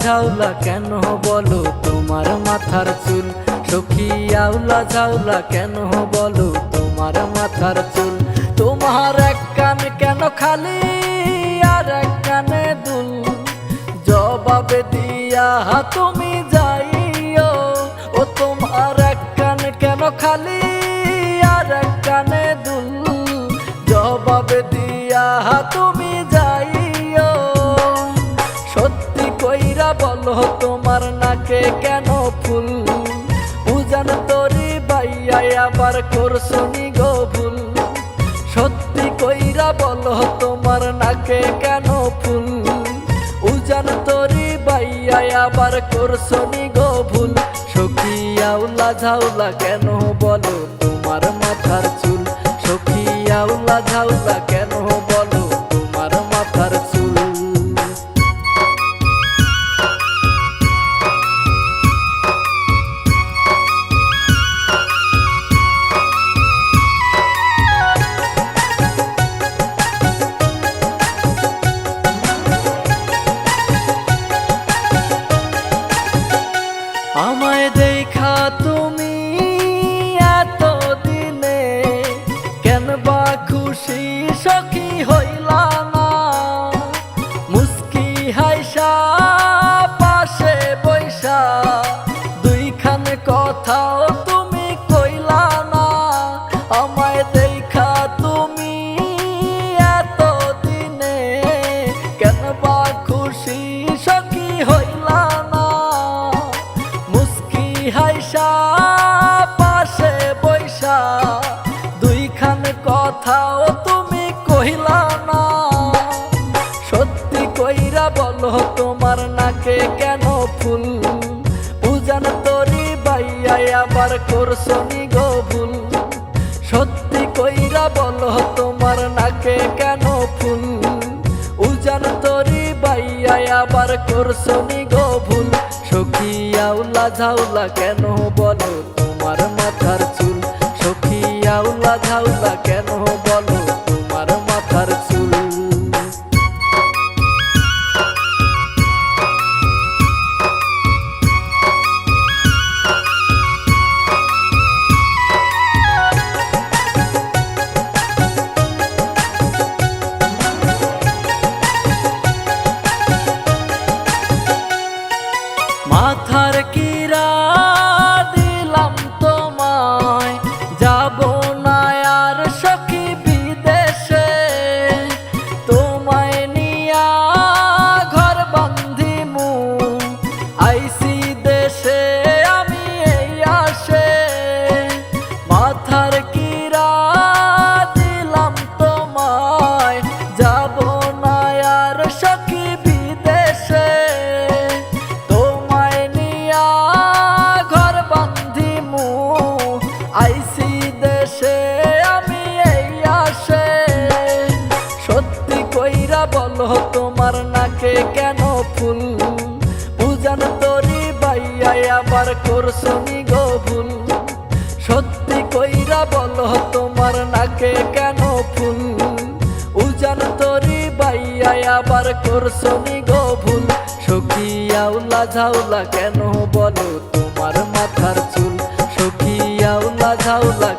ঝাউলা কেন বলো? তোমার মাথার চুল। সখী আউলা ঝাউলা কেন বলো? তোমার মাথার চুল। তোমার এক কান কেন খালি আর এক কানে দুল? জবাবে দিয়া তুমি যাইও। ও তোমার এক কান কেন খালি আর এক কানে দুল? জবাবে দিয়া তুমি যাইও। বাইয়াই করছ গো ভুল? সত্যি কইরা বলো তোমার নাকে কেন ফুল? উজান তরি বাইয়াই আবার করছনি গো ভুল? সখী আউলা ঝাউলা কেন বলো তোমার মাথার চুল? সখী আউলা ঝাউলা কেন পাশে দুইখান কথাও তুমি কহিলা না। সত্যি কইরা বলো, তোমার নাকে কেন গো ভুল? সত্যি কইরা বলো, তোমার নাকে কেন বাইয়াই করছ নি গো ভুল? সখী ঝাউলা কেন মাথার কিরা নাকে কেন ফুল? উজান তরি বাইয়াই আবার করছনি গো ভুল? সত্যি কইরা বলো, তোমার নাকে কেন ফুল? উজান তরি বাইয়াই আবার করছনি গো ভুল? ঝাউলা কেন বলো, তোমার মাথার চুল? সখী ঝাউলা